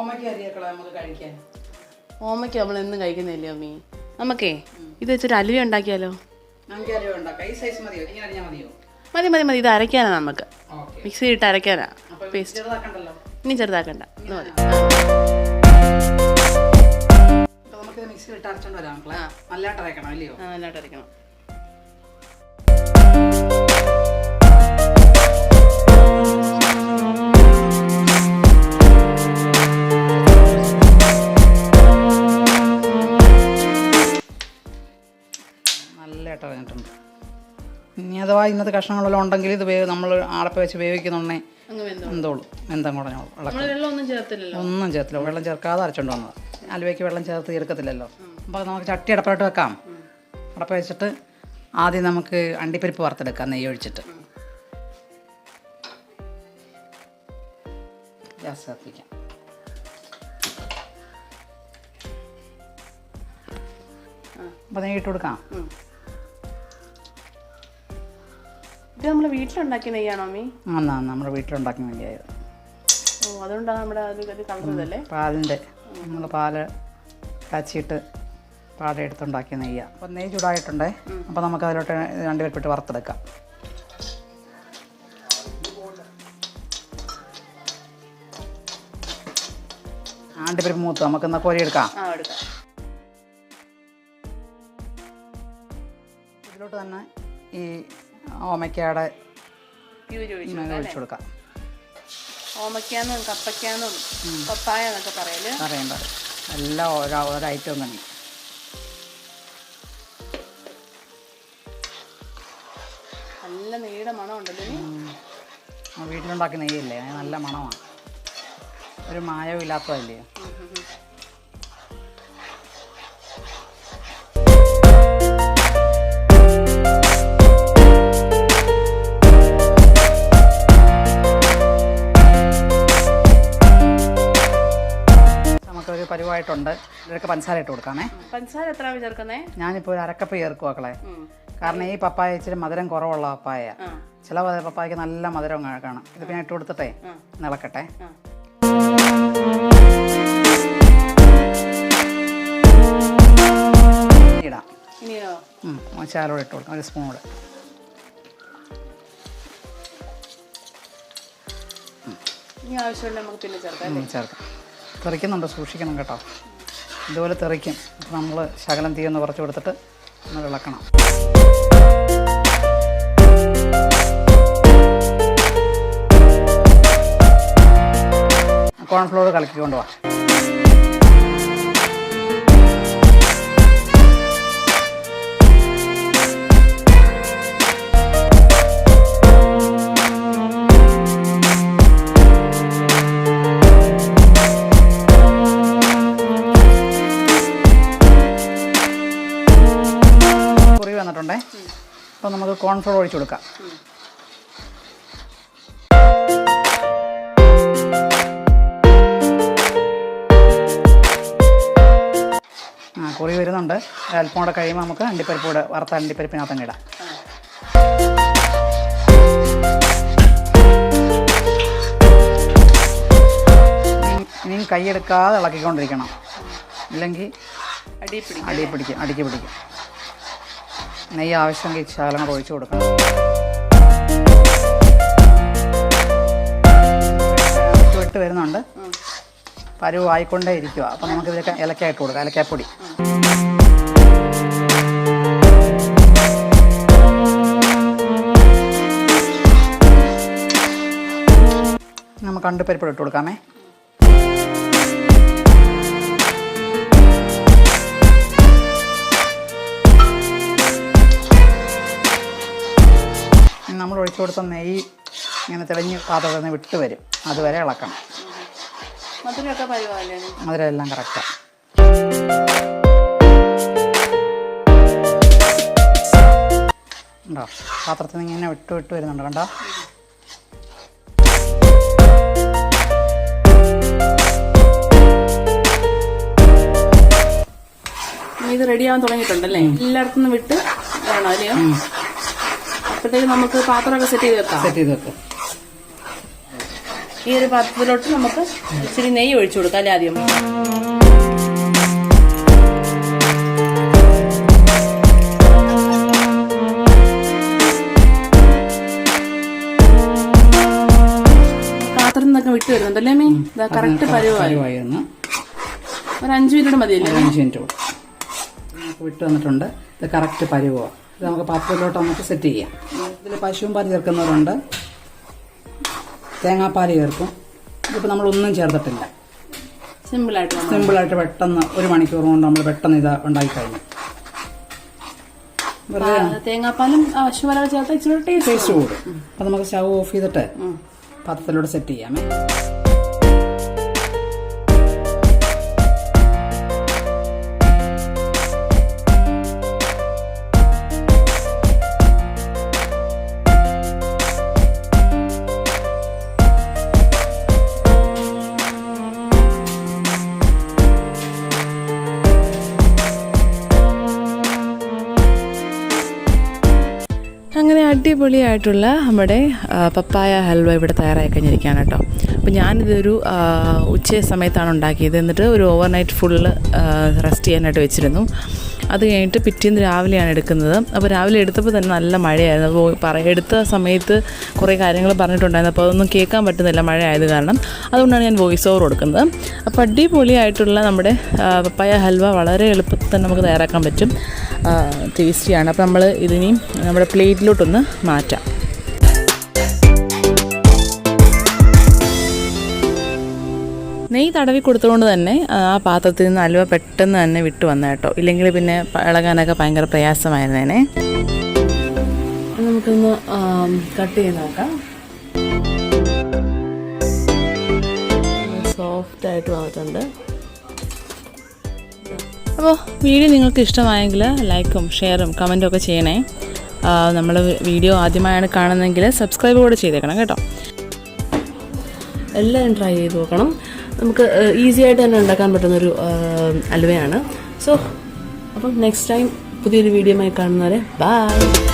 ഓമയ്ക്ക് നമുക്ക് കഴിക്കാൻ? ഓമയ്ക്ക് നമ്മൾ എന്നും കഴിക്കുന്നില്ലേ അമ്മീ? നമുക്കേ ഇത് വെച്ചൊരു അലുവ ഉണ്ടാക്കിയാലോ? നമുക്ക് ഉണ്ടാക്കാം. ഈ സൈസ് മതിയോ? ഇങ്ങനെ മതിയോ? മതി മതി മതി. ഇത് അരയ്ക്കാനാ നമുക്ക്. മിക്സി ഇട്ട് അരയ്ക്കാനാ. പേസ്റ്റ് ഇനി ചെറുതാക്കണ്ട. മതി. അപ്പൊ നമുക്കിത് മിക്സിയിൽ ഇട്ട് അരച്ചോണ്ട് വരാം നല്ലതായിട്ട് അരക്കണം അല്ലയോ? നല്ലതായിട്ട് അരയ്ക്കണം. അഥവാ ഇന്നത്തെ കഷ്ണങ്ങളെല്ലാം ഉണ്ടെങ്കിൽ ഇത് നമ്മൾ ആടപ്പ വെച്ച് വേവിക്കുന്നുണ്ടേ എന്തോളും? എന്തും കുറഞ്ഞോളൂ ഒന്നും ചേർത്തില്ല. വെള്ളം ചേർക്കാതെ അരച്ചോണ്ട് വന്നത്. അലുവയ്ക്ക് വെള്ളം ചേർത്ത് ചേർക്കത്തില്ലല്ലോ അപ്പോൾ നമുക്ക് ചട്ടി അടപ്പായിട്ട് വെക്കാം. അടപ്പ വെച്ചിട്ട് ആദ്യം നമുക്ക് അണ്ടിപ്പരിപ്പ് വറുത്തെടുക്കാം നെയ്യ് ഒഴിച്ചിട്ട്. ഗ്യാസ് കത്തിക്കാം. അപ്പോൾ നെയ്യ് ഇട്ട് കൊടുക്കാം. ഇത് നമ്മൾ വീട്ടിലുണ്ടാക്കിയ നെയ്യാണോ അമ്മീ? ആന്നാ നമ്മുടെ വീട്ടിലുണ്ടാക്കി നെയ്യായത്. ഓ അതുകൊണ്ടാണ് നമ്മുടെ അത് ഒരു കളർ പാലിന്റെ നമ്മൾ പാൽ കാച്ചിയിട്ട് പാട എടുത്തുണ്ടാക്കിയ നെയ്യാണ് അപ്പോൾ നെയ്യ് ചൂടായിട്ടുണ്ടേ. അപ്പോൾ നമുക്ക് അതിലോട്ട് രണ്ട് പേരിട്ട് വറുത്തെടുക്കാം. ആണ്ടിപ്പരിപ്പ് മൂത്ത് നമുക്ക് എന്നാൽ കോരിയെടുക്കാം ഇതിലോട്ട് തന്നെ ഈ ഓമയ്ക്കയുടെ പ്യൂരി ഒഴിച്ചു കൊടുക്കാം ഓമയ്ക്കാന്നും കപ്പയ്ക്കാന്നും പപ്പായ എന്നൊക്കെ പറയൽ. അറിയണ്ട എല്ലാം ഓരോ ഓരോ ഐറ്റം തന്നെ. നല്ല നെയ്യുടെ മണമുണ്ടല്ലോ ആ വീട്ടിലുണ്ടാക്കിയ നെയ്യല്ലേ? നല്ല മണമാണ്. ഒരു മായവും ഇല്ലാത്തതല്ലേ? ഉം, ഇതൊക്കെ പഞ്ചസാര ഇട്ട് കൊടുക്കാമേ. പഞ്ചസാര എത്ര ചേർക്കുന്നേ? ഞാനിപ്പോൾ ഒരു അരക്കപ്പ് ചേർക്കും മക്കളെ. കാരണം ഈ പപ്പായ ഇച്ചിരി മധുരം കുറവുള്ള പപ്പായ. ചില പപ്പായക്ക് നല്ല മധുരം കാണും. ഇത് പിന്നെ ഇട്ട് കൊടുത്തിട്ടേ നിളക്കട്ടെ. ഇടാം. ശാലോടെ ഇട്ട് കൊടുക്കാം. ഒരു സ്പൂൺ കൂടെ ഇനി ആവശ്യമുണ്ടെങ്കിൽ നമുക്ക് പിന്നെ ചേർക്കാം ചേർക്കാം. തെറിക്കുന്നുണ്ട് സൂക്ഷിക്കണം കേട്ടോ. ഇതുപോലെ തെറിക്കും. അപ്പോൾ നമ്മൾ ശകലം തീ ഒന്ന് കുറച്ച് കൊടുത്തിട്ട് ഒന്ന് വിളക്കണം. കോൺഫ്ലോർ കലക്കിക്കൊണ്ട് വാ വന്നിട്ടുണ്ടേ. അപ്പോൾ നമുക്ക് കോൺഫ്ലോർ ഒഴിച്ചു കൊടുക്കാം. ആ കുറി വരുന്നുണ്ട്. അല്പം കൂടെ കഴിയുമ്പോൾ നമുക്ക് അണ്ടിപ്പരിപ്പ് കൂടെ വറുത്ത അണ്ടിപ്പരിപ്പിനകത്തങ്ങ് ഇടാം. ഇനി- ഇനിയും കൈയെടുക്കാതെ ഇളക്കിക്കൊണ്ടിരിക്കണം. ഇല്ലെങ്കിൽ അടി പിടിക്കും. അടി പിടിക്കും അടിക്ക് പിടിക്കും. നെയ്യ് ആവശ്യമെങ്കിൽ ശകലം കൂടെ ഒഴിച്ചു കൊടുക്കണം. ഇട്ട് വരുന്നുണ്ട്. പരുവായിക്കൊണ്ടേ ഇരിക്കുക അപ്പം നമുക്ക് ഇതിലൊക്കെ ഇലക്കായിട്ട് കൊടുക്കാം. ഇലക്കാപ്പൊടി നമുക്ക് കണ്ടുപരിപ്പൊടി ഇട്ട് കൊടുക്കാമേ. നമ്മൾ ഒഴിച്ചു കൊടുത്ത നെയ്യ് ഇങ്ങനെ തെളിഞ്ഞ് പാത്രത്തിൽ നിന്ന് വിട്ട് വരും. അതുവരെ ഇളക്കണം. മധുരമൊക്കെ എല്ലാം അതിലെല്ലാം കറക്റ്റാണ് ഉണ്ടോ? പാത്രത്തിൽ നിന്ന് ഇങ്ങനെ വിട്ട് വിട്ട് വരുന്നുണ്ട്. കണ്ടോ? ഇത് റെഡി ആവാൻ തുടങ്ങിയിട്ടുണ്ടല്ലേ? എല്ലായിടത്തുനിന്ന് വിട്ട് വേണം അല്ലയോ അപ്പോഴത്തേക്ക് നമുക്ക് പാത്രമൊക്കെ സെറ്റ് ചെയ്ത് വെക്കാം. സെറ്റ് ചെയ്ത് വെക്കാം. ഈ ഒരു പാത്രത്തിലോട്ട് നമുക്ക് ഇച്ചിരി നെയ്യ് ഒഴിച്ചു കൊടുക്കാം അല്ലേ ആദ്യം? പാത്രത്തിൽ നിന്നൊക്കെ വിട്ട് വരുന്നുണ്ടല്ലേ മീൻ? കറക്റ്റ് പരുവായി. ഒരു അഞ്ചു മിനിറ്റ് മതിയല്ലേ അഞ്ചു മിനിറ്റ് വിട്ട് വന്നിട്ടുണ്ട്. ഇത് കറക്റ്റ് പരുവമാണ്. ഇത് നമുക്ക് പാത്രത്തിലോട്ട് നമുക്ക് സെറ്റ് ചെയ്യാം. ഇതിൽ പശുവും പാൽ ചേർക്കുന്നവരുണ്ട്. തേങ്ങാപ്പാൽ ചേർക്കും. ഇതിപ്പോൾ നമ്മളൊന്നും ചേർത്തിട്ടില്ല. സിമ്പിളായിട്ട് സിമ്പിളായിട്ട് പെട്ടെന്ന് ഒരു മണിക്കൂർ കൊണ്ട് നമ്മൾ പെട്ടെന്ന് ഇത് ഉണ്ടാക്കി കഴിഞ്ഞു. തേങ്ങാപ്പാലും ചേർത്ത് ഇച്ചിരി ടേസ്റ്റ് കൂടും. അപ്പം നമുക്ക് സ്റ്റവ് ഓഫ് ചെയ്തിട്ട് പാത്രത്തിലോട്ട് സെറ്റ് ചെയ്യാമേ. അടിപൊളിയായിട്ടുള്ള നമ്മുടെ പപ്പായ ഹൽവ ഇവിടെ തയ്യാറായി കഴിഞ്ഞിരിക്കുകയാണ് കേട്ടോ. അപ്പോൾ ഞാനിതൊരു ഉച്ച സമയത്താണ് ഉണ്ടാക്കിയത്. എന്നിട്ട് ഒരു ഓവർനൈറ്റ് ഫുള്ള് റെസ്റ്റ് ചെയ്യാനായിട്ട് വെച്ചിരുന്നു. അത് കഴിഞ്ഞിട്ട് പിറ്റേന്ന് രാവിലെയാണ് എടുക്കുന്നത്. അപ്പോൾ രാവിലെ എടുത്തപ്പോൾ തന്നെ നല്ല മഴയായിരുന്നു. അപ്പോൾ പറ എടുത്ത സമയത്ത് കുറേ കാര്യങ്ങൾ പറഞ്ഞിട്ടുണ്ടായിരുന്നു. അപ്പോൾ അതൊന്നും കേൾക്കാൻ പറ്റുന്നില്ല മഴ ആയത് കാരണം. അതുകൊണ്ടാണ് ഞാൻ വോയിസ് ഓവർ കൊടുക്കുന്നത്. അപ്പോൾ അടിപൊളിയായിട്ടുള്ള നമ്മുടെ പപ്പായ ഹൽവ വളരെ എളുപ്പത്തിൽ തന്നെ നമുക്ക് തയ്യാറാക്കാൻ പറ്റും. ടേസ്റ്റിയാണ് അപ്പോൾ നമ്മൾ ഇതിനെയും നമ്മുടെ പ്ലേറ്റിലോട്ടൊന്ന് മാറ്റാം. നെയ്യ് തടവി കൊടുത്തുകൊണ്ട് തന്നെ ആ പാത്രത്തിൽ നിന്ന് അലുവ പെട്ടെന്ന് തന്നെ വിട്ടു വന്ന കേട്ടോ. ഇല്ലെങ്കിൽ പിന്നെ ഇളകാനൊക്കെ ഭയങ്കര പ്രയാസമായിരുന്നേനെ. നമുക്കൊന്ന് കട്ട് ചെയ്ത് നോക്കാം. സോഫ്റ്റ് ആയിട്ട് വന്നിട്ടുണ്ട്. അപ്പോൾ വീഡിയോ നിങ്ങൾക്ക് ഇഷ്ടമായെങ്കിൽ ലൈക്കും ഷെയറും കമന്റും ഒക്കെ ചെയ്യണേ. നമ്മൾ വീഡിയോ ആദ്യമായാണ് കാണുന്നതെങ്കിൽ സബ്സ്ക്രൈബ് കൂടെ ചെയ്തേക്കണം കേട്ടോ. എല്ലാവരും ട്രൈ ചെയ്ത് നോക്കണം. നമുക്ക് ഈസി ആയിട്ട് തന്നെ ഉണ്ടാക്കാൻ പറ്റുന്നൊരു അലുവയാണ്. സോ അപ്പം നെക്സ്റ്റ് ടൈം പുതിയൊരു വീഡിയോ ആയി കാണുന്നവരെ ബൈ